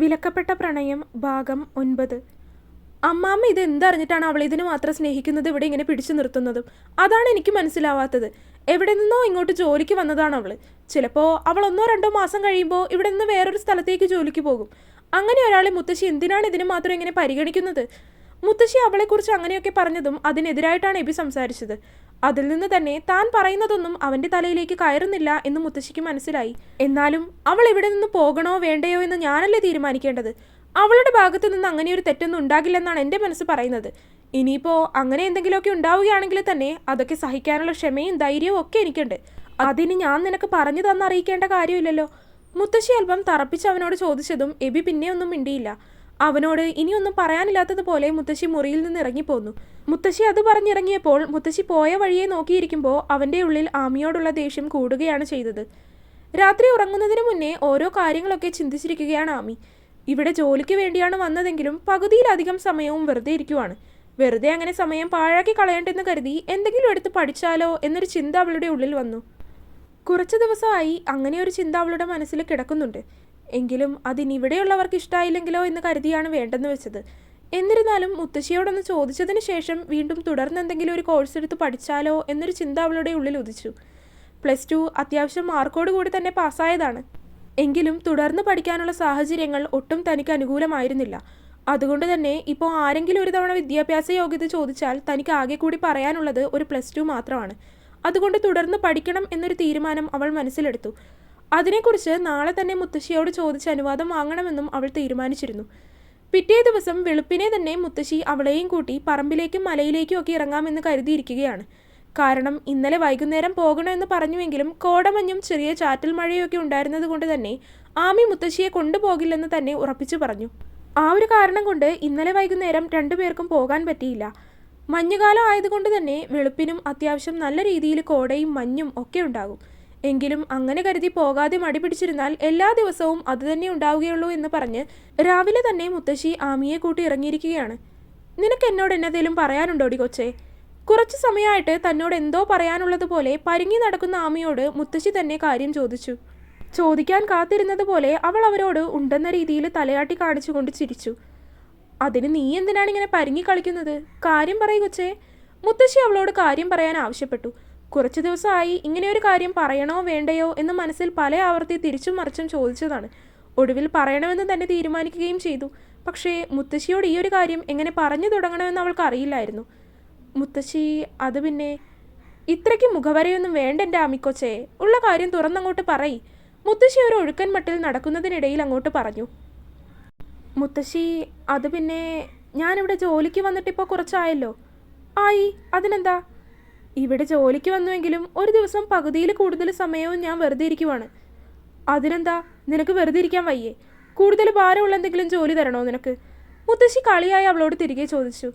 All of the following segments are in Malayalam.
വിലക്കപ്പെട്ട പ്രണയം ഭാഗം ഒൻപത്. അമ്മാമ്മ ഇത് എന്തറിഞ്ഞിട്ടാണ് അവൾ ഇതിന് മാത്രം സ്നേഹിക്കുന്നത് ഇവിടെ ഇങ്ങനെ പിടിച്ചു നിർത്തുന്നതും? അതാണ് എനിക്ക് മനസ്സിലാവാത്തത്. എവിടെ നിന്നോ ഇങ്ങോട്ട് ജോലിക്ക് വന്നതാണ് അവൾ ചിലപ്പോ അവൾ ഒന്നോ രണ്ടോ മാസം കഴിയുമ്പോൾ ഇവിടെ നിന്ന് വേറൊരു സ്ഥലത്തേക്ക് ജോലിക്ക് പോകും. അങ്ങനെ ഒരാളെ മുത്തശ്ശി എന്തിനാണ് ഇതിന് മാത്രം ഇങ്ങനെ പരിഗണിക്കുന്നത്? മുത്തശ്ശി അവളെക്കുറിച്ച് അങ്ങനെയൊക്കെ പറഞ്ഞതും അതിനെതിരായിട്ടാണ് എബി സംസാരിച്ചത്. അതിൽ നിന്ന് തന്നെ താൻ പറയുന്നതൊന്നും അവന്റെ തലയിലേക്ക് കയറുന്നില്ല എന്ന് മുത്തശ്ശിക്ക് മനസ്സിലായി. എന്നാലും അവൾ ഇവിടെ നിന്ന് പോകണോ വേണ്ടയോ എന്ന് ഞാനല്ലേ തീരുമാനിക്കേണ്ടത്? അവളുടെ ഭാഗത്തു നിന്ന് അങ്ങനെ ഒരു തെറ്റൊന്നും ഉണ്ടാകില്ലെന്നാണ് എന്റെ മനസ്സ് പറയുന്നത്. ഇനിയിപ്പോൾ അങ്ങനെ എന്തെങ്കിലുമൊക്കെ ഉണ്ടാവുകയാണെങ്കിൽ തന്നെ അതൊക്കെ സഹിക്കാനുള്ള ക്ഷമയും ധൈര്യവും ഒക്കെ എനിക്കുണ്ട്. അതിന് ഞാൻ നിനക്ക് പറഞ്ഞു തന്നറിയിക്കേണ്ട കാര്യമില്ലല്ലോ. മുത്തശ്ശി അല്പം തറപ്പിച്ച് അവനോട് ചോദിച്ചതും എബി പിന്നെ ഒന്നും മിണ്ടിയില്ല. അവനോട് ഇനിയൊന്നും പറയാനില്ലാത്തതുപോലെ മുത്തശ്ശി മുറിയിൽ നിന്ന് ഇറങ്ങിപ്പോന്നു. മുത്തശ്ശി അത് പറഞ്ഞിറങ്ങിയപ്പോൾ മുത്തശ്ശി പോയ വഴിയെ നോക്കിയിരിക്കുമ്പോൾ അവന്റെ ഉള്ളിൽ ആമിയോടുള്ള ദേഷ്യം കൂടുകയാണ് ചെയ്തത്. രാത്രി ഉറങ്ങുന്നതിന് മുന്നേ ഓരോ കാര്യങ്ങളൊക്കെ ചിന്തിച്ചിരിക്കുകയാണ് ആമി. ഇവിടെ ജോലിക്ക് വേണ്ടിയാണ് വന്നതെങ്കിലും പകുതിയിലധികം സമയവും വെറുതെ ഇരിക്കുവാണ്. വെറുതെ അങ്ങനെ സമയം പാഴാക്കി കളയണ്ടെന്ന് കരുതി എന്തെങ്കിലും എടുത്ത് പഠിച്ചാലോ എന്നൊരു ചിന്ത അവളുടെ ഉള്ളിൽ വന്നു. കുറച്ച് ദിവസമായി അങ്ങനെ ഒരു ചിന്ത അവളുടെ മനസ്സിൽ കിടക്കുന്നുണ്ട്. എങ്കിലും അതിനിവിടെയുള്ളവർക്ക് ഇഷ്ടമായില്ലെങ്കിലോ എന്ന് കരുതിയാണ് വേണ്ടെന്ന് വെച്ചത്. എന്നിരുന്നാലും മുത്തശ്ശിയോടൊന്ന് ചോദിച്ചതിന് ശേഷം വീണ്ടും തുടർന്ന് എന്തെങ്കിലും ഒരു കോഴ്സ് എടുത്ത് പഠിച്ചാലോ എന്നൊരു ചിന്ത അവളുടെ ഉള്ളിൽ ഉദിച്ചു. പ്ലസ് ടു അത്യാവശ്യം മാർക്കോട് കൂടി തന്നെ പാസ്സായതാണ്. എങ്കിലും തുടർന്ന് പഠിക്കാനുള്ള സാഹചര്യങ്ങൾ ഒട്ടും തനിക്ക് അനുകൂലമായിരുന്നില്ല. അതുകൊണ്ട് തന്നെ ഇപ്പോൾ ആരെങ്കിലും ഒരു തവണ വിദ്യാഭ്യാസ യോഗ്യത ചോദിച്ചാൽ തനിക്ക് ആകെ കൂടി പറയാനുള്ളത് ഒരു പ്ലസ് ടു മാത്രമാണ്. അതുകൊണ്ട് തുടർന്ന് പഠിക്കണം എന്നൊരു തീരുമാനം അവൾ മനസ്സിലെടുത്തു. അതിനെക്കുറിച്ച് നാളെ തന്നെ മുത്തശ്ശിയോട് ചോദിച്ച് അനുവാദം വാങ്ങണമെന്നും അവൾ തീരുമാനിച്ചിരുന്നു. പിറ്റേ ദിവസം വെളുപ്പിനെ തന്നെ മുത്തശ്ശി അവളെയും കൂട്ടി പറമ്പിലേക്കും മലയിലേക്കും ഒക്കെ ഇറങ്ങാമെന്ന് കരുതിയിരിക്കുകയാണ്. കാരണം ഇന്നലെ വൈകുന്നേരം പോകണമെന്ന് പറഞ്ഞുവെങ്കിലും കോടമഞ്ഞും ചെറിയ ചാറ്റൽ മഴയൊക്കെ ഉണ്ടായിരുന്നത് കൊണ്ട് തന്നെ ആമി മുത്തശ്ശിയെ കൊണ്ടുപോകില്ലെന്ന് തന്നെ ഉറപ്പിച്ചു പറഞ്ഞു. ആ ഒരു കാരണം കൊണ്ട് ഇന്നലെ വൈകുന്നേരം രണ്ടുപേർക്കും പോകാൻ പറ്റിയില്ല. മഞ്ഞുകാലം ആയതുകൊണ്ട് തന്നെ വെളുപ്പിനും അത്യാവശ്യം നല്ല രീതിയിൽ കോടയും മഞ്ഞും ഒക്കെ ഉണ്ടാകും. എങ്കിലും അങ്ങനെ കരുതി പോകാതെ മടി പിടിച്ചിരുന്നാൽ എല്ലാ ദിവസവും അതുതന്നെ ഉണ്ടാവുകയുള്ളൂ എന്ന് പറഞ്ഞ് രാവിലെ തന്നെ മുത്തശ്ശി ആമിയെ കൂട്ടി ഇറങ്ങിയിരിക്കുകയാണ്. നിനക്ക് എന്നോട് എന്നതേലും പറയാനുണ്ടോടി കൊച്ചേ? കുറച്ചു സമയമായിട്ട് തന്നോട് എന്തോ പറയാനുള്ളതുപോലെ പരുങ്ങി നടക്കുന്ന ആമിയോട് മുത്തശ്ശി തന്നെ കാര്യം ചോദിച്ചു. ചോദിക്കാൻ കാത്തിരുന്നത് പോലെ അവൾ അവരോട് ഉണ്ടെന്ന രീതിയിൽ തലയാട്ടി കാണിച്ചുകൊണ്ട് ചിരിച്ചു. അതിന് നീ എന്തിനാണ് ഇങ്ങനെ പരുങ്ങി കളിക്കുന്നത്? കാര്യം പറയൂ കൊച്ചേ. മുത്തശ്ശി അവളോട് കാര്യം പറയാൻ ആവശ്യപ്പെട്ടു. കുറച്ചു ദിവസമായി ഇങ്ങനെ ഒരു കാര്യം പറയണോ വേണ്ടയോ എന്ന് മനസ്സിൽ പല ആവർത്തി തിരിച്ചും മറിച്ചും ചോദിച്ചതാണ്. ഒടുവിൽ പറയണമെന്ന് തന്നെ തീരുമാനിക്കുകയും ചെയ്തു. പക്ഷേ മുത്തശ്ശിയോട് ഈ ഒരു കാര്യം എങ്ങനെ പറഞ്ഞു തുടങ്ങണമെന്ന് അവൾക്ക് അറിയില്ലായിരുന്നു. മുത്തശ്ശി അത് പിന്നെ ഇത്രയ്ക്ക് മുഖവരയൊന്നും വേണ്ട എന്റെ അമിക്കൊച്ചേ ഉള്ള കാര്യം തുറന്നങ്ങോട്ട് പറയി. മുത്തശ്ശി ഒരു ഒഴുക്കൻ മട്ടിൽ നടക്കുന്നതിനിടയിൽ അങ്ങോട്ട് പറഞ്ഞു. മുത്തശ്ശി അത് പിന്നെ ഞാനിവിടെ ജോലിക്ക് വന്നിട്ടിപ്പോൾ കുറച്ചായല്ലോ. ആയി അതിനെന്താ? ഇവിടെ ജോലിക്ക് വന്നുവെങ്കിലും ഒരു ദിവസം പകുതിയിൽ കൂടുതൽ സമയവും ഞാൻ വെറുതെ ഇരിക്കുവാണ്. അതിനെന്താ? നിനക്ക് വെറുതെ ഇരിക്കാൻ വയ്യേ. കൂടുതൽ ഭാരമുള്ള എന്തെങ്കിലും ജോലി തരണോ നിനക്ക്? മുത്തശ്ശി കളിയായി അവളോട് തിരികെ ചോദിച്ചു.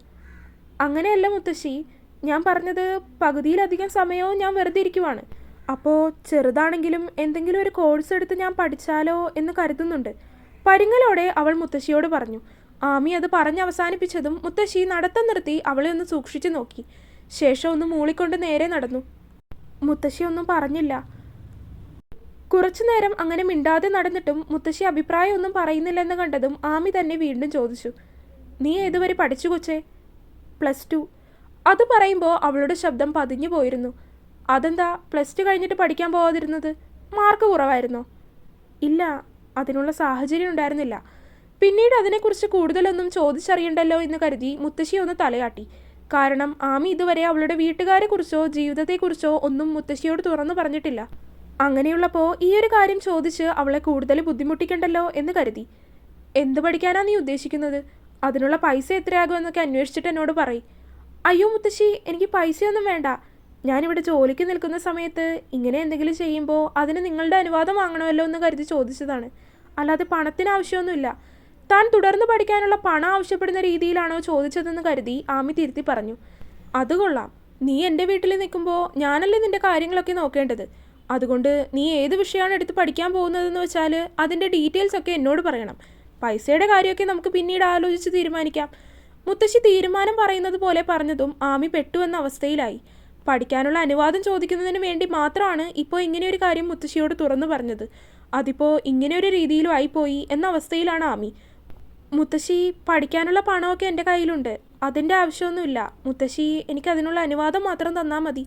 അങ്ങനെയല്ല മുത്തശ്ശി. ഞാൻ പറഞ്ഞത് പകുതിയിലധികം സമയവും ഞാൻ വെറുതെ ഇരിക്കുവാണ്. അപ്പോൾ ചെറുതാണെങ്കിലും എന്തെങ്കിലും ഒരു കോഴ്സ് എടുത്ത് ഞാൻ പഠിച്ചാലോ എന്ന് കരുതുന്നുണ്ട്. പരിങ്ങലോടെ അവൾ മുത്തശ്ശിയോട് പറഞ്ഞു. ആമി അത് പറഞ്ഞ് അവസാനിപ്പിച്ചതും മുത്തശ്ശി നടത്തം നിർത്തി അവളെ ഒന്ന് സൂക്ഷിച്ചു നോക്കി. ശേഷം ഒന്ന് മൂളിക്കൊണ്ട് നേരെ നടന്നു. മുത്തശ്ശി ഒന്നും പറഞ്ഞില്ല. കുറച്ചു നേരം അങ്ങനെ മിണ്ടാതെ നടന്നിട്ടും മുത്തശ്ശി അഭിപ്രായം ഒന്നും പറയുന്നില്ലെന്ന് കണ്ടതും ആമി തന്നെ വീണ്ടും ചോദിച്ചു. നീ ഏതുവരെ പഠിച്ചു കൊച്ചേ? Plus two. അത് പറയുമ്പോൾ അവളുടെ ശബ്ദം പതിഞ്ഞു പോയിരുന്നു. അതെന്താ പ്ലസ് ടു കഴിഞ്ഞിട്ട് പഠിക്കാൻ പോകാതിരുന്നത് മാർക്ക് കുറവായിരുന്നോ? ഇല്ല അതിനുള്ള സാഹചര്യം ഉണ്ടായിരുന്നില്ല. പിന്നീട് അതിനെക്കുറിച്ച് കൂടുതലൊന്നും ചോദിച്ചറിയണ്ടല്ലോ എന്ന് കരുതി മുത്തശ്ശി ഒന്ന് തലയാട്ടി. കാരണം ആമി ഇതുവരെ അവളുടെ വീട്ടുകാരെക്കുറിച്ചോ ജീവിതത്തെക്കുറിച്ചോ ഒന്നും മുത്തശ്ശിയോട് തുറന്നു പറഞ്ഞിട്ടില്ല. അങ്ങനെയുള്ളപ്പോൾ ഈ ഒരു കാര്യം ചോദിച്ച് അവളെ കൂടുതൽ ബുദ്ധിമുട്ടിക്കണ്ടല്ലോ എന്ന് കരുതി. എന്ത് പഠിക്കാനാ നീ ഉദ്ദേശിക്കുന്നത്? അതിനുള്ള പൈസ എത്രയാകുമെന്നൊക്കെ അന്വേഷിച്ചിട്ട് എന്നോട് പറയും. അയ്യോ മുത്തശ്ശി എനിക്ക് പൈസയൊന്നും വേണ്ട. ഞാനിവിടെ ജോലിക്ക് നിൽക്കുന്ന സമയത്ത് ഇങ്ങനെ എന്തെങ്കിലും ചെയ്യുമ്പോൾ അതിന് നിങ്ങളുടെ അനുവാദം വാങ്ങണമല്ലോ എന്ന് കരുതി ചോദിച്ചതാണ്. അല്ലാതെ പണത്തിന് ആവശ്യമൊന്നുമില്ല. താൻ തുടർന്ന് പഠിക്കാനുള്ള പണം ആവശ്യപ്പെടുന്ന രീതിയിലാണോ ചോദിച്ചതെന്ന് കരുതി ആമി തിരുത്തി പറഞ്ഞു. അത് കൊള്ളാം. നീ എന്റെ വീട്ടിൽ നിൽക്കുമ്പോൾ ഞാനല്ലേ നിന്റെ കാര്യങ്ങളൊക്കെ നോക്കേണ്ടത്? അതുകൊണ്ട് നീ ഏത് വിഷയമാണ് എടുത്ത് പഠിക്കാൻ പോകുന്നതെന്ന് വെച്ചാൽ അതിന്റെ ഡീറ്റെയിൽസ് ഒക്കെ എന്നോട് പറയണം. പൈസയുടെ കാര്യമൊക്കെ നമുക്ക് പിന്നീട് ആലോചിച്ച് തീരുമാനിക്കാം. മുത്തശ്ശി തീരുമാനം പറയുന്നത് പോലെ പറഞ്ഞതും ആമി പെട്ടുവെന്ന അവസ്ഥയിലായി. പഠിക്കാനുള്ള അനുവാദം ചോദിക്കുന്നതിന് വേണ്ടി മാത്രമാണ് ഇപ്പോൾ ഇങ്ങനെയൊരു കാര്യം മുത്തശ്ശിയോട് തുറന്നു പറഞ്ഞത്. അതിപ്പോൾ ഇങ്ങനെയൊരു രീതിയിലും ആയിപ്പോയി എന്ന അവസ്ഥയിലാണ് ആമി. മുത്തശ്ശി പഠിക്കാനുള്ള പണമൊക്കെ എന്റെ കയ്യിലുണ്ട്. അതിന്റെ ആവശ്യമൊന്നുമില്ല. മുത്തശ്ശി എനിക്ക് അതിനുള്ള അനുവാദം മാത്രം തന്നാൽ മതി.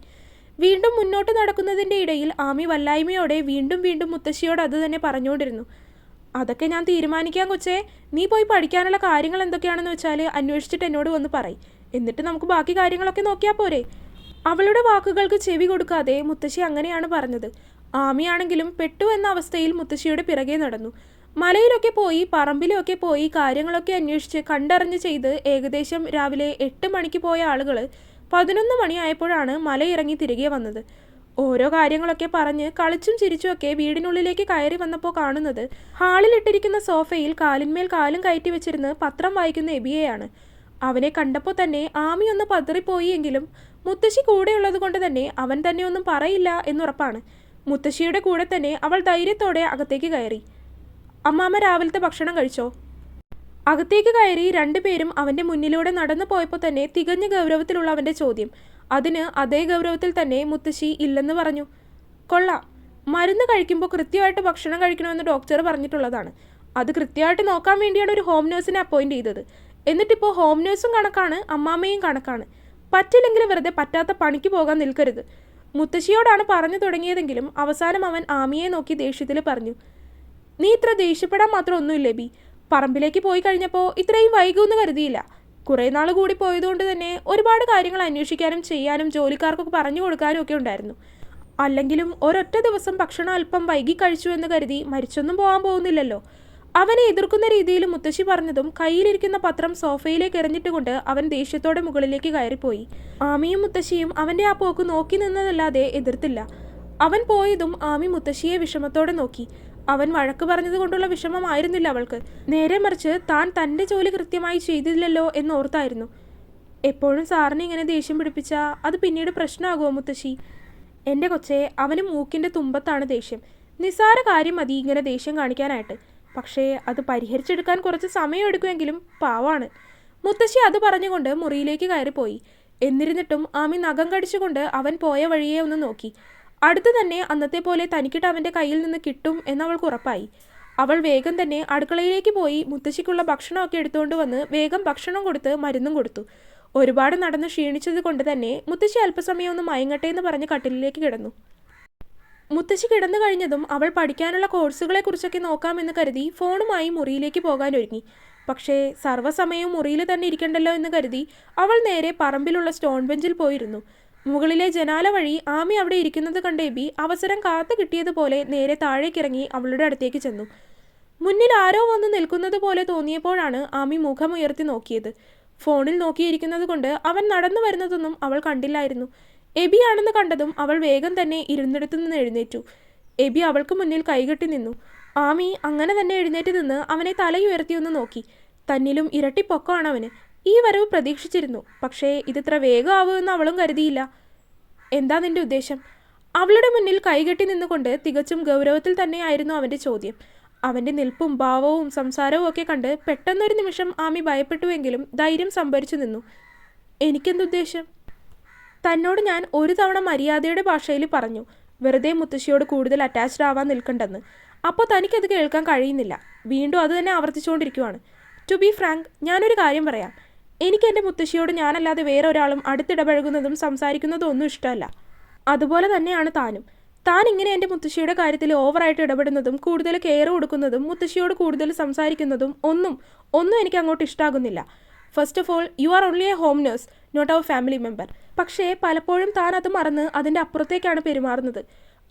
വീണ്ടും മുന്നോട്ട് നടക്കുന്നതിന്റെ ഇടയിൽ ആമി വല്ലായ്മയോടെ വീണ്ടും വീണ്ടും മുത്തശ്ശിയോട് അത് തന്നെ പറഞ്ഞുകൊണ്ടിരുന്നു. അതൊക്കെ ഞാൻ തീരുമാനിക്കാൻ കൊച്ചേ. നീ പോയി പഠിക്കാനുള്ള കാര്യങ്ങൾ എന്തൊക്കെയാണെന്ന് വെച്ചാൽ അന്വേഷിച്ചിട്ട് എന്നോട് വന്ന് പറയും. എന്നിട്ട് നമുക്ക് ബാക്കി കാര്യങ്ങളൊക്കെ നോക്കിയാൽ പോരെ. അവളുടെ വാക്കുകൾക്ക് ചെവി കൊടുക്കാതെ മുത്തശ്ശി അങ്ങനെയാണ് പറഞ്ഞത്. ആമിയാണെങ്കിലും പെട്ടു എന്ന അവസ്ഥയിൽ മുത്തശ്ശിയുടെ പിറകെ നടന്നു. മലയിലൊക്കെ പോയി പറമ്പിലൊക്കെ പോയി കാര്യങ്ങളൊക്കെ അന്വേഷിച്ച് കണ്ടറിഞ്ഞ് ചെയ്ത് ഏകദേശം രാവിലെ എട്ട് മണിക്ക് പോയ ആളുകൾ പതിനൊന്ന് മണിയായപ്പോഴാണ് മലയിറങ്ങി തിരികെ വന്നത്. ഓരോ കാര്യങ്ങളൊക്കെ പറഞ്ഞ് കളിച്ചും ചിരിച്ചുമൊക്കെ വീടിനുള്ളിലേക്ക് കയറി വന്നപ്പോൾ കാണുന്നത് ഹാളിലിട്ടിരിക്കുന്ന സോഫയിൽ കാലിന്മേൽ കാലും കയറ്റി വെച്ചിരുന്ന് പത്രം വായിക്കുന്ന എബിയെയാണ്. അവനെ കണ്ടപ്പോൾ തന്നെ ആമി ഒന്ന് പതറിപ്പോയി എങ്കിലും മുത്തശ്ശി കൂടെയുള്ളത് കൊണ്ട് തന്നെ അവൻ തന്നെ ഒന്നും പറയില്ല എന്നുറപ്പാണ്. മുത്തശ്ശിയുടെ കൂടെ തന്നെ അവൾ ധൈര്യത്തോടെ അകത്തേക്ക് കയറി. അമ്മാമ്മ രാവിലത്തെ ഭക്ഷണം കഴിച്ചോ? അകത്തേക്ക് കയറി രണ്ടുപേരും അവന്റെ മുന്നിലൂടെ നടന്നു പോയപ്പോൾ തന്നെ തികഞ്ഞ ഗൗരവത്തിലുള്ള അവന്റെ ചോദ്യം. അതിന് അതേ ഗൗരവത്തിൽ തന്നെ മുത്തശ്ശി ഇല്ലെന്ന് പറഞ്ഞു. കൊള്ളാം. മരുന്ന് കഴിക്കുമ്പോൾ കൃത്യമായിട്ട് ഭക്ഷണം കഴിക്കണമെന്ന് ഡോക്ടർ പറഞ്ഞിട്ടുള്ളതാണ്. അത് കൃത്യമായിട്ട് നോക്കാൻ വേണ്ടിയാണ് ഒരു ഹോം നേഴ്സിനെ അപ്പോയിന്റ് ചെയ്തത്. എന്നിട്ടിപ്പോൾ ഹോം നേഴ്സും കണക്കാണ് അമ്മാമ്മയും കണക്കാണ്. പറ്റില്ലെങ്കിൽ വെറുതെ പറ്റാത്ത പണിക്ക് പോകാൻ നിൽക്കരുത്. മുത്തശ്ശിയോടാണ് പറഞ്ഞു തുടങ്ങിയതെങ്കിലും അവസാനം അവൻ ആമിയെ നോക്കി ദേഷ്യത്തിൽ പറഞ്ഞു. നീ ഇത്ര ദേഷ്യപ്പെടാൻ മാത്രം ഒന്നുമില്ല ബി? പറമ്പിലേക്ക് പോയി കഴിഞ്ഞപ്പോൾ ഇത്രയും വൈകുമെന്ന് കരുതിയില്ല. കുറേ നാൾ കൂടി പോയതുകൊണ്ട് തന്നെ ഒരുപാട് കാര്യങ്ങൾ അന്വേഷിക്കാനും ചെയ്യാനും ജോലിക്കാർക്കൊക്കെ പറഞ്ഞു കൊടുക്കാനും ഒക്കെ ഉണ്ടായിരുന്നു. അല്ലെങ്കിലും ഒരൊറ്റ ദിവസം ഭക്ഷണം അല്പം വൈകി കഴിച്ചു എന്ന് കരുതി മരിച്ചൊന്നും പോകാൻ പോകുന്നില്ലല്ലോ. അവനെ എതിർക്കുന്ന രീതിയിൽ മുത്തശ്ശി പറഞ്ഞതും കയ്യിലിരിക്കുന്ന പത്രം സോഫയിലേക്ക് എറിഞ്ഞിട്ടുകൊണ്ട് അവൻ ദേഷ്യത്തോടെ മുകളിലേക്ക് കയറിപ്പോയി. ആമിയും മുത്തശ്ശിയും അവന്റെ ആ പോക്ക് നോക്കി നിന്നതല്ലാതെ എതിർത്തില്ല. അവൻ പോയതും ആമി മുത്തശ്ശിയെ വിഷമത്തോടെ നോക്കി. അവൻ വഴക്ക് പറഞ്ഞത് കൊണ്ടുള്ള വിഷമമായിരുന്നില്ല അവൾക്ക്. നേരെ മറിച്ച് താൻ തന്റെ ജോലി കൃത്യമായി ചെയ്തില്ലല്ലോ എന്ന് എന്നോർത്തായിരുന്നു. എപ്പോഴും സാറിനെ ഇങ്ങനെ ദേഷ്യം പിടിപ്പിച്ചാൽ അത് പിന്നീട് പ്രശ്നമാകുമോ മുത്തശ്ശി? എന്റെ കൊച്ചെ അവന് മൂക്കിന്റെ തുമ്പത്താണ് ദേഷ്യം. നിസ്സാര കാര്യം മതി ഇങ്ങനെ ദേഷ്യം കാണിക്കാനായിട്ട്. പക്ഷേ അത് പരിഹരിച്ചെടുക്കാൻ കുറച്ച് സമയം എടുക്കുമെങ്കിലും പാവാണ്. മുത്തശ്ശി അത് പറഞ്ഞുകൊണ്ട് മുറിയിലേക്ക് കയറിപ്പോയി. എന്നിരുന്നിട്ടും ആമി നഖം കടിച്ചുകൊണ്ട് അവൻ പോയ വഴിയെ ഒന്ന് നോക്കി. അടുത്ത് തന്നെ അന്നത്തെ പോലെ തനിക്കിട്ട് അവന്റെ കയ്യിൽ നിന്ന് കിട്ടും എന്നവൾക്ക് ഉറപ്പായി. അവൾ വേഗം തന്നെ അടുക്കളയിലേക്ക് പോയി മുത്തശ്ശിക്കുള്ള ഭക്ഷണമൊക്കെ എടുത്തുകൊണ്ട് വന്ന് വേഗം ഭക്ഷണം കൊടുത്ത് മരുന്നും കൊടുത്തു. ഒരുപാട് നടന്ന് ക്ഷീണിച്ചത് കൊണ്ട് തന്നെ മുത്തശ്ശി അല്പസമയം ഒന്ന് മയങ്ങട്ടെ എന്ന് പറഞ്ഞ് കട്ടിലിലേക്ക് കിടന്നു. മുത്തശ്ശി കിടന്നു കഴിഞ്ഞതും അവൾ പഠിക്കാനുള്ള കോഴ്സുകളെക്കുറിച്ചൊക്കെ നോക്കാമെന്ന് കരുതി ഫോണുമായി മുറിയിലേക്ക് പോകാൻ ഒരുങ്ങി. പക്ഷേ സർവസമയവും മുറിയിൽ തന്നെ ഇരിക്കണ്ടല്ലോ എന്ന് കരുതി അവൾ നേരെ പറമ്പിലുള്ള സ്റ്റോൺ ബെഞ്ചിൽ പോയിരുന്നു. മുകളിലെ ജനാല വഴി ആമി അവിടെ ഇരിക്കുന്നത് കണ്ട എബി അവസരം കാത്തു കിട്ടിയതുപോലെ നേരെ താഴേക്കിറങ്ങി അവളുടെ അടുത്തേക്ക് ചെന്നു. മുന്നിൽ ആരോ വന്ന് നിൽക്കുന്നത് പോലെ തോന്നിയപ്പോഴാണ് ആമി മുഖമുയർത്തി നോക്കിയത്. ഫോണിൽ നോക്കിയിരിക്കുന്നത് കൊണ്ട് അവൻ നടന്നു വരുന്നതൊന്നും അവൾ കണ്ടില്ലായിരുന്നു. എബി ആണെന്ന് കണ്ടതും അവൾ വേഗം തന്നെ ഇരുന്നിടത്തു നിന്ന് എഴുന്നേറ്റു. എബി അവൾക്ക് മുന്നിൽ കൈകെട്ടി നിന്നു. ആമി അങ്ങനെ തന്നെ എഴുന്നേറ്റ് നിന്ന് അവനെ തലയുയർത്തിയൊന്ന് നോക്കി. തന്നിലും ഇരട്ടി അവന് ഈ വരവ് പ്രതീക്ഷിച്ചിരുന്നു. പക്ഷേ ഇതിത്ര വേഗമാവുമെന്ന് അവളും കരുതിയില്ല. എന്താ നിന്റെ ഉദ്ദേശം? അവളുടെ മുന്നിൽ കൈകെട്ടി നിന്നുകൊണ്ട് തികച്ചും ഗൗരവത്തിൽ തന്നെയായിരുന്നു അവന്റെ ചോദ്യം. അവന്റെ നിൽപ്പും ഭാവവും സംസാരവും ഒക്കെ കണ്ട് പെട്ടെന്നൊരു നിമിഷം ആമി ഭയപ്പെട്ടുവെങ്കിലും ധൈര്യം സംഭരിച്ചു നിന്നു. എനിക്കെന്തുദ്ദേശം തന്നോട് ഞാൻ ഒരു തവണ മര്യാദയുടെ ഭാഷയിൽ പറഞ്ഞു. വെറുതെ മുത്തശ്ശിയോട് കൂടുതൽ അറ്റാച്ച്ഡ് ആവാൻ നിൽക്കണ്ടെന്ന്. അപ്പോൾ തനിക്കത് കേൾക്കാൻ കഴിയുന്നില്ല. വീണ്ടും അത് തന്നെ ആവർത്തിച്ചുകൊണ്ടിരിക്കുവാണ്. ടു ബി ഫ്രാങ്ക് ഞാനൊരു കാര്യം പറയാം. എനിക്ക് എന്റെ മുത്തശ്ശിയോട് ഞാനല്ലാതെ വേറെ ഒരാളും അടുത്തിടപഴകുന്നതും സംസാരിക്കുന്നതും ഒന്നും ഇഷ്ടമല്ല. അതുപോലെ തന്നെയാണ് താനും. താൻ ഇങ്ങനെ എന്റെ മുത്തശ്ശിയുടെ കാര്യത്തിൽ ഓവറായിട്ട് ഇടപെടുന്നതും കൂടുതൽ കെയർ കൊടുക്കുന്നതും മുത്തശ്ശിയോട് കൂടുതൽ സംസാരിക്കുന്നതും ഒന്നും ഒന്നും എനിക്ക് അങ്ങോട്ട് ഇഷ്ടാകുന്നില്ല. First of all you are only a home nurse not our family member പക്ഷേ പലപ്പോഴും താൻ അത് മറന്ന് അതിന്റെ അപ്പുറത്തേക്കാണ് പെരുമാറുന്നത്.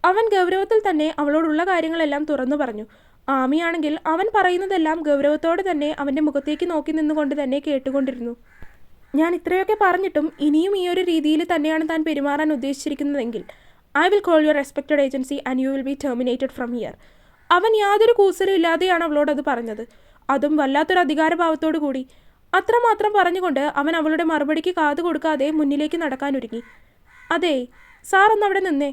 അവൻ ഗൗരവത്തിൽ തന്നെ അവളോടുള്ള കാര്യങ്ങളെല്ലാം തുറന്നു പറഞ്ഞു. ആമിയാണെങ്കിൽ അവൻ പറയുന്നതെല്ലാം ഗൗരവത്തോടെ തന്നെ അവന്റെ മുഖത്തേക്ക് നോക്കി നിന്നുകൊണ്ട് തന്നെ കേട്ടുകൊണ്ടിരുന്നു. ഞാൻ ഇത്രയൊക്കെ പറഞ്ഞിട്ടും ഇനിയും ഈ ഒരു രീതിയിൽ തന്നെയാണ് താൻ പെരുമാറാൻ ഉദ്ദേശിച്ചിരിക്കുന്നതെങ്കിൽ I will call your respected agency and you will be terminated from here അവൻ യാതൊരു കൂസലും ഇല്ലാതെയാണ് അവളോട് അത് പറഞ്ഞത്. അതും വല്ലാത്തൊരു അധികാരഭാവത്തോടു കൂടി. അത്രമാത്രം പറഞ്ഞുകൊണ്ട് അവൻ അവളുടെ മറുപടിക്ക് കാതു കൊടുക്കാതെ മുന്നിലേക്ക് നടക്കാനൊരുങ്ങി അതെ സാർ ഒന്ന് അവിടെ നിന്നേ.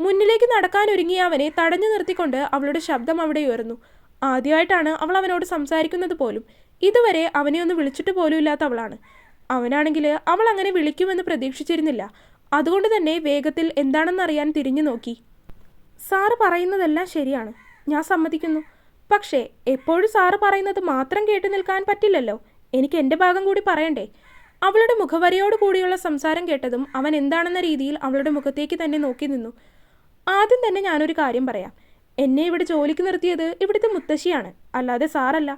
മുന്നിലേക്ക് നടക്കാനൊരുങ്ങിയ അവനെ തടഞ്ഞു നിർത്തിക്കൊണ്ട് അവളുടെ ശബ്ദം അവിടെ ഉയർന്നു. ആദ്യമായിട്ടാണ് അവൾ അവനോട് സംസാരിക്കുന്നത് പോലും. ഇതുവരെ അവനെ ഒന്ന് വിളിച്ചിട്ട് പോലും ഇല്ലാത്ത അവളാണ്. അവനാണെങ്കിൽ അവൾ അങ്ങനെ വിളിക്കുമെന്ന് പ്രതീക്ഷിച്ചിരുന്നില്ല. അതുകൊണ്ട് തന്നെ വേഗത്തിൽ എന്താണെന്നറിയാൻ തിരിഞ്ഞു നോക്കി. സാറ് പറയുന്നതെല്ലാം ശരിയാണ്. ഞാൻ സമ്മതിക്കുന്നു. പക്ഷേ എപ്പോഴും സാറ് പറയുന്നത് മാത്രം കേട്ടു നിൽക്കാൻ പറ്റില്ലല്ലോ. എനിക്ക് എന്റെ ഭാഗം കൂടി പറയണ്ടേ? അവളുടെ മുഖവരയോട് കൂടിയുള്ള സംസാരം കേട്ടതും അവൻ എന്താണെന്ന രീതിയിൽ അവളുടെ മുഖത്തേക്ക് തന്നെ നോക്കി നിന്നു. ആദ്യം തന്നെ ഞാനൊരു കാര്യം പറയാം. എന്നെ ഇവിടെ ജോലിക്ക് നിർത്തിയത് ഇവിടുത്തെ മുത്തശ്ശിയാണ്. അല്ലാതെ സാറല്ല.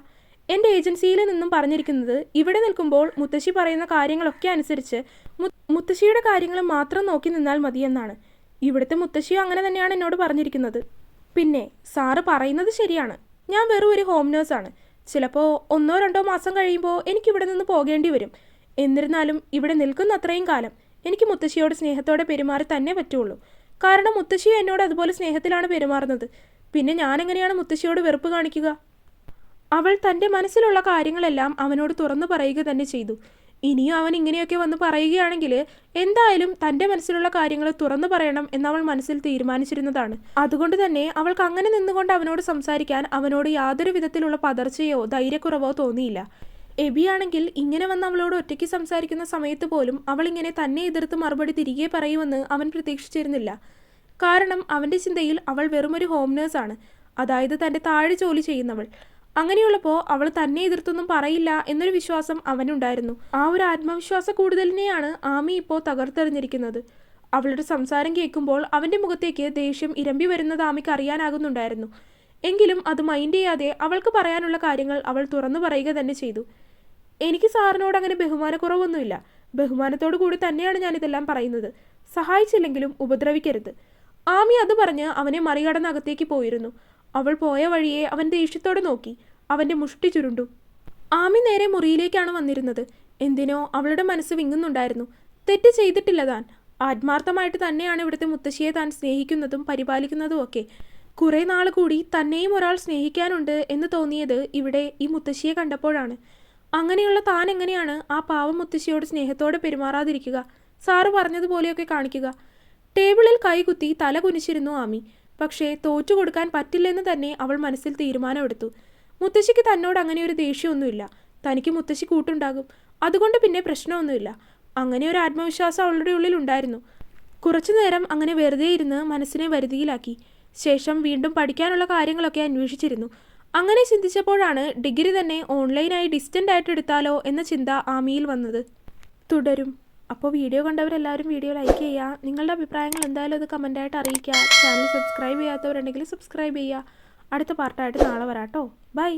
എന്റെ ഏജൻസിയിൽ നിന്നും പറഞ്ഞിരിക്കുന്നത് ഇവിടെ നിൽക്കുമ്പോൾ മുത്തശ്ശി പറയുന്ന കാര്യങ്ങളൊക്കെ അനുസരിച്ച് മുത്തശ്ശിയുടെ കാര്യങ്ങൾ മാത്രം നോക്കി നിന്നാൽ മതിയെന്നാണ് ഇവിടുത്തെ മുത്തശ്ശിയും അങ്ങനെ തന്നെയാണ് എന്നോട് പറഞ്ഞിരിക്കുന്നത്. പിന്നെ സാറ് പറയുന്നത് ശരിയാണ്. ഞാൻ വെറും ഒരു ഹോം നേഴ്സാണ് ചിലപ്പോൾ ഒന്നോ രണ്ടോ മാസം കഴിയുമ്പോൾ എനിക്കിവിടെ നിന്ന് പോകേണ്ടി വരും. എന്നിരുന്നാലും ഇവിടെ നിൽക്കുന്ന അത്രയും കാലം എനിക്ക് മുത്തശ്ശിയോട് സ്നേഹത്തോടെ പെരുമാറി തന്നെ പറ്റുള്ളൂ. കാരണം മുത്തശ്ശി എന്നോട് അതുപോലെ സ്നേഹത്തിലാണ് പെരുമാറുന്നത്. പിന്നെ ഞാനെങ്ങനെയാണ് മുത്തശ്ശിയോട് വെറുപ്പ് കാണിക്കുക? അവൾ തന്റെ മനസ്സിലുള്ള കാര്യങ്ങളെല്ലാം അവനോട് തുറന്നു പറയുക തന്നെ ചെയ്തു. ഇനിയും അവൻ ഇങ്ങനെയൊക്കെ വന്ന് പറയുകയാണെങ്കിൽ എന്തായാലും തന്റെ മനസ്സിലുള്ള കാര്യങ്ങൾ തുറന്നു പറയണം എന്നവൾ മനസ്സിൽ തീരുമാനിച്ചിരുന്നതാണ്. അതുകൊണ്ട് തന്നെ അവൾക്ക് അങ്ങനെ നിന്നുകൊണ്ട് അവനോട് സംസാരിക്കാൻ അവനോട് യാതൊരു വിധത്തിലുള്ള പതർച്ചയോ ധൈര്യക്കുറവോ തോന്നിയില്ല. എബിയാണെങ്കിൽ ഇങ്ങനെ വന്ന് അവളോട് ഒറ്റയ്ക്ക് സംസാരിക്കുന്ന സമയത്ത് പോലും അവൾ ഇങ്ങനെ തന്നെ എതിർത്ത് മറുപടി തിരികെ പറയുമെന്ന് അവൻ പ്രതീക്ഷിച്ചിരുന്നില്ല. കാരണം അവന്റെ ചിന്തയിൽ അവൾ വെറുമൊരു ഹോം നേഴ്സാണ് അതായത് തന്റെ താഴെ ജോലി ചെയ്യുന്നവൾ. അങ്ങനെയുള്ളപ്പോൾ അവൾ തന്നെ എതിർത്തൊന്നും പറയില്ല എന്നൊരു വിശ്വാസം അവനുണ്ടായിരുന്നു. ആ ഒരു ആത്മവിശ്വാസ കൂടുതലിനെയാണ് ആമി ഇപ്പോൾ തകർത്തെറിഞ്ഞിരിക്കുന്നത്. അവളുടെ സംസാരം കേൾക്കുമ്പോൾ അവന്റെ മുഖത്തേക്ക് ദേഷ്യം ഇരമ്പി വരുന്നത് ആമിക്ക് അറിയാനാകുന്നുണ്ടായിരുന്നു. എങ്കിലും അത് മൈൻഡ് ചെയ്യാതെ അവൾക്ക് പറയാനുള്ള കാര്യങ്ങൾ അവൾ തുറന്നു പറയുക തന്നെ ചെയ്തു. എനിക്ക് സാറിനോട് അങ്ങനെ ബഹുമാനക്കുറവൊന്നുമില്ല. ബഹുമാനത്തോടു കൂടി തന്നെയാണ് ഞാനിതെല്ലാം പറയുന്നത്. സഹായിച്ചില്ലെങ്കിലും ഉപദ്രവിക്കരുത്. ആമി അത് പറഞ്ഞ് അവനെ മറികടന്ന് അകത്തേക്ക് പോയിരുന്നു. അവൾ പോയ വഴിയെ അവൻ ദേഷ്യത്തോടെ നോക്കി. അവന്റെ മുഷ്ടി ചുരുണ്ടു. ആമി നേരെ മുറിയിലേക്കാണ് വന്നിരുന്നത്. എന്തിനോ അവളുടെ മനസ്സ് വിങ്ങുന്നുണ്ടായിരുന്നു. തെറ്റ് ചെയ്തിട്ടില്ല താൻ. ആത്മാർത്ഥമായിട്ട് തന്നെയാണ് ഇവിടുത്തെ മുത്തശ്ശിയെ താൻ സ്നേഹിക്കുന്നതും പരിപാലിക്കുന്നതും ഒക്കെ. കുറേ നാൾ കൂടി തന്നെയും ഒരാൾ സ്നേഹിക്കാനുണ്ട് എന്ന് തോന്നിയത് ഇവിടെ ഈ മുത്തശ്ശിയെ കണ്ടപ്പോഴാണ്. അങ്ങനെയുള്ള താൻ എങ്ങനെയാണ് ആ പാവം മുത്തശ്ശിയോട് സ്നേഹത്തോടെ പെരുമാറാതിരിക്കുക? സാറ് പറഞ്ഞതുപോലെയൊക്കെ കാണിക്കുക. ടേബിളിൽ കൈകുത്തി തല കുനിച്ചിരുന്നു ആമി. പക്ഷേ തോറ്റു കൊടുക്കാൻ പറ്റില്ലെന്ന് തന്നെ അവൾ മനസ്സിൽ തീരുമാനമെടുത്തു. മുത്തശ്ശിക്ക് തന്നോട് അങ്ങനെ ഒരു ദേഷ്യമൊന്നുമില്ല. തനിക്ക് മുത്തശ്ശി കൂട്ടുണ്ടാകും. അതുകൊണ്ട് പിന്നെ പ്രശ്നമൊന്നുമില്ല. അങ്ങനെ ഒരു ആത്മവിശ്വാസം അവളുടെ ഉള്ളിൽ ഉണ്ടായിരുന്നു. കുറച്ചു നേരം അങ്ങനെ വെറുതെ ഇരുന്ന് മനസ്സിനെ വരുതിയിലാക്കി. ശേഷം വീണ്ടും പഠിക്കാനുള്ള കാര്യങ്ങളൊക്കെ അന്വേഷിച്ചിരുന്നു. അങ്ങനെ ചിന്തിച്ചപ്പോഴാണ് ഡിഗ്രി തന്നെ ഓൺലൈനായി ഡിസ്റ്റന്റ് ആയിട്ട് എടുത്താലോ എന്ന ചിന്ത ആമിയിൽ വന്നത്. തുടരും. അപ്പോൾ വീഡിയോ കണ്ടവരെല്ലാവരും വീഡിയോ ലൈക്ക് ചെയ്യുക നിങ്ങളുടെ അഭിപ്രായങ്ങൾ എന്തായാലും അത് കമന്റായിട്ട് അറിയിക്കുക ചാനൽ സബ്സ്ക്രൈബ് ചെയ്യാത്തവരുണ്ടെങ്കിൽ സബ്സ്ക്രൈബ് ചെയ്യുക അടുത്ത പാർട്ടായിട്ട് നാളെ വരാട്ടോ. ബൈ